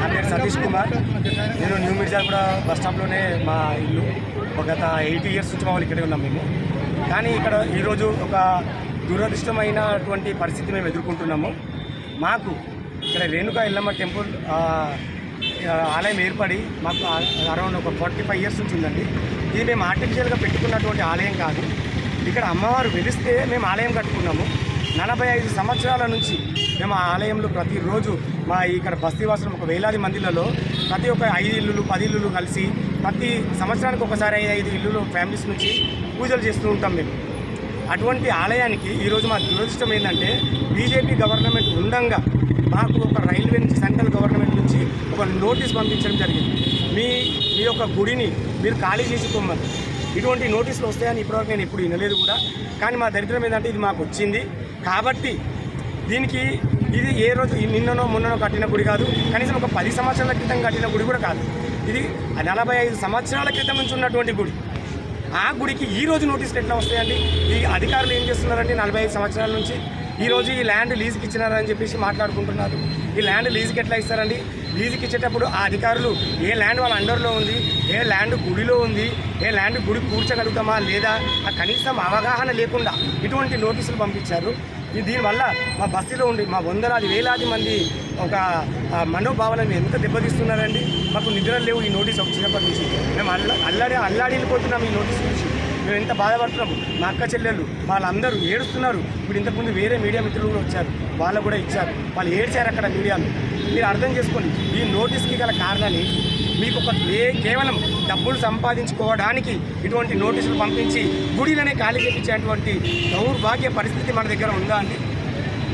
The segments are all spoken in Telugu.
నా పేరు సతీష్ కుమార్. నేను న్యూ మిర్జాపుర బస్ స్టాప్లోనే మా ఇల్లు. ఒక గత ఎయిటీ ఇయర్స్ నుంచి మా వాళ్ళు ఇక్కడే ఉన్నాం మేము. కానీ ఇక్కడ ఈరోజు ఒక దురదృష్టమైనటువంటి పరిస్థితి మేము ఎదుర్కొంటున్నాము. మాకు ఇక్కడ రేణుకా ఎల్లమ్మ టెంపుల్ ఆలయం ఏర్పడి మాకు అరౌండ్ ఒక ఫార్టీ ఫైవ్ ఇయర్స్ నుంచి ఉందండి. ఇది మేము ఆర్టిఫిషియల్గా పెట్టుకున్నటువంటి ఆలయం కాదు. ఇక్కడ అమ్మవారు వెలిస్తే మేము ఆలయం కట్టుకున్నాము. నలభై ఐదు సంవత్సరాల నుంచి మేము ఆ ఆలయంలో ప్రతిరోజు మా ఇక్కడ బస్తీవాసులు ఒక వేలాది మందిలలో ప్రతి ఒక్క ఐదు ఇల్లులు పది ఇల్లులు కలిసి ప్రతి సంవత్సరానికి ఒకసారి ఐదు ఐదు ఇల్లులు ఫ్యామిలీస్ నుంచి పూజలు చేస్తూ ఉంటాం మేము. అటువంటి ఆలయానికి ఈరోజు మా దురదృష్టం ఏంటంటే బీజేపీ గవర్నమెంట్ ఉండంగా మాకు ఒక రైల్వే నుంచి సెంట్రల్ గవర్నమెంట్ నుంచి ఒక నోటీస్ పంపించడం జరిగింది. మీ మీ యొక్క గుడిని మీరు ఖాళీ చేసి పొమ్మని ఇటువంటి నోటీసులు వస్తాయని ఇప్పటివరకు నేను ఇప్పుడు వినలేదు కూడా. కానీ మా దరిద్రం ఏంటంటే ఇది మాకు వచ్చింది. కాబట్టి దీనికి ఇది ఏ రోజు ఈ నిన్ననో మొన్ననో కట్టిన గుడి కాదు. కనీసం ఒక పది సంవత్సరాల క్రితం కట్టిన గుడి కూడా కాదు. ఇది నలభై ఐదు సంవత్సరాల క్రితం నుంచి ఉన్నటువంటి గుడి. ఆ గుడికి ఈ రోజు నోటీసులు ఎట్లా వస్తాయండి? ఈ అధికారులు ఏం చేస్తున్నారంటే నలభై ఐదు సంవత్సరాల నుంచి ఈ రోజు ఈ ల్యాండ్ లీజుకి ఇచ్చినారని చెప్పేసి మాట్లాడుకుంటున్నారు. ఈ ల్యాండ్ లీజుకి ఎట్లా ఇస్తారండి? లీజుకి ఇచ్చేటప్పుడు ఆ అధికారులు ఏ ల్యాండ్ వాళ్ళ అండర్లో ఉంది ఏ ల్యాండ్ గుడిలో ఉంది ఏ ల్యాండ్ గుడి కూర్చగలుగుతామా లేదా ఆ కనీసం అవగాహన లేకుండా ఇటువంటి నోటీసులు పంపించారు. దీనివల్ల మా బస్తీలో ఉండి మా వందలాది వేలాది మంది ఒక మనోభావనని మనోభావాలను ఎంత దెబ్బతీస్తున్నారండి? మాకు నిద్ర లేవు ఈ నోటీస్ వచ్చినప్పటి నుంచి. మేము అల్లా అల్లాడి అల్లాడిపోతున్నాం ఈ నోటీస్ నుంచి. మేము ఎంత బాధపడుతున్నాము మా అక్క చెల్లెళ్ళు వాళ్ళందరూ ఏడుస్తున్నారు. ఇప్పుడు ఇంతకుముందు వేరే మీడియా మిత్రులు కూడా వచ్చారు. వాళ్ళు కూడా ఇచ్చారు. వాళ్ళు ఏడ్చారు అక్కడ మీడియాలో మీరు అర్థం చేసుకోండి ఈ నోటీస్కి గల కారణాలు మీకు ఒక కేవలం డబ్బులు సంపాదించుకోవడానికి ఇటువంటి నోటీసులు పంపించి గుడిలనే ఖాళీ చేయించేటువంటి దౌర్భాగ్య పరిస్థితి మన దగ్గర ఉందా అండి?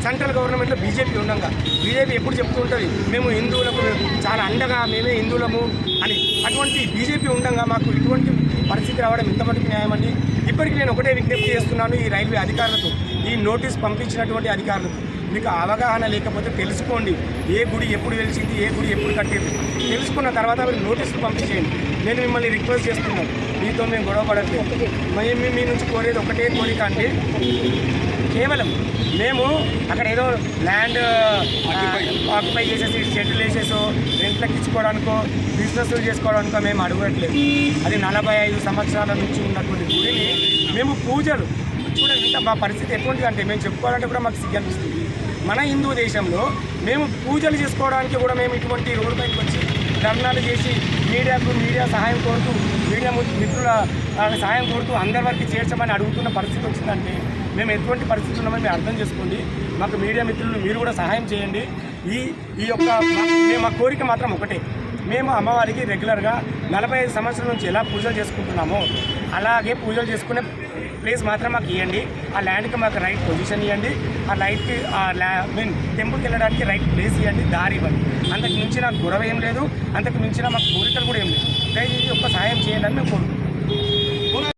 సెంట్రల్ గవర్నమెంట్లో బీజేపీ ఉండగా. బీజేపీ ఎప్పుడు చెప్తూ ఉంటుంది మేము హిందువులకు చాలా అండగా మేమే హిందువులము అని. అటువంటి బీజేపీ ఉండగా మాకు ఇటువంటి పరిస్థితి రావడం ఎంతమందికి న్యాయమండి. ఇప్పటికి ఇప్పటికీ నేను ఒకటే విజ్ఞప్తి చేస్తున్నాను ఈ రైల్వే అధికారులకు ఈ నోటీస్ పంపించినటువంటి అధికారులకు. మీకు అవగాహన లేకపోతే తెలుసుకోండి. ఏ గుడి ఎప్పుడు వెలిసింది ఏ గుడి ఎప్పుడు కట్టింది? తెలుసుకున్న తర్వాత మీరు నోటీసులు పంపించేయండి. నేను మిమ్మల్ని రిక్వెస్ట్ చేస్తున్నాను. మీతో మేము గొడవ పడట్లేదు. మేము మీ నుంచి కోరేది ఒకటే కోరిక అంటే కేవలం మేము అక్కడ ఏదో ల్యాండ్ ఆక్యుపై చేసేసి షెడ్యూల్ వేసేసో రెంట్లకు ఇచ్చుకోవడానికో బిజినెస్ చేసుకోవడానికో మేము అడగట్లేదు. అది నలభై ఐదు సంవత్సరాల నుంచి ఉన్నటువంటి గుడిని మేము పూజలు. చూడండి ఇంత మా పరిస్థితి ఎటువంటిది అంటే మేము చెప్పుకోవాలంటే కూడా మాకు సిగ్గు అనిపిస్తుంది. మన హిందూ దేశంలో మేము పూజలు చేసుకోవడానికి కూడా మేము ఇటువంటి రోడ్డు పైకి వచ్చి ధర్నాలు చేసి మీడియాకు మీడియా సహాయం కోరుతూ మీడియా మిత్రుల సహాయం కోరుతూ అందరి వరకు చేర్చమని అడుగుతున్న పరిస్థితి వచ్చిందంటే మేము ఎటువంటి పరిస్థితి ఉన్నామని మీరు అర్థం చేసుకోండి. మాకు మీడియా మిత్రులు మీరు కూడా సహాయం చేయండి. ఈ ఈ యొక్క మేము మా కోరిక మాత్రం ఒకటే. మేము అమ్మవారికి రెగ్యులర్గా నలభై ఐదు సంవత్సరాల నుంచి ఎలా పూజలు చేసుకుంటున్నామో అలాగే పూజలు చేసుకునే ప్లేస్ మాత్రం మాకు ఇవ్వండి ఆ ల్యాండ్కి మాకు రైట్ పొజిషన్ ఇవ్వండి ఆ లైట్కి ఆ ల్యా మీన్ టెంపుల్కి వెళ్ళడానికి రైట్ ప్లేస్ ఇవ్వండి దారి ఇవ్వండి. అంతకు మించిన గొడవ ఏం లేదు. అంతకు మించిన మాకు కోరికలు కూడా ఏం లేదు. దయచేసి ఒక్క సహాయం అని మేము కోరుకుంటున్నాం.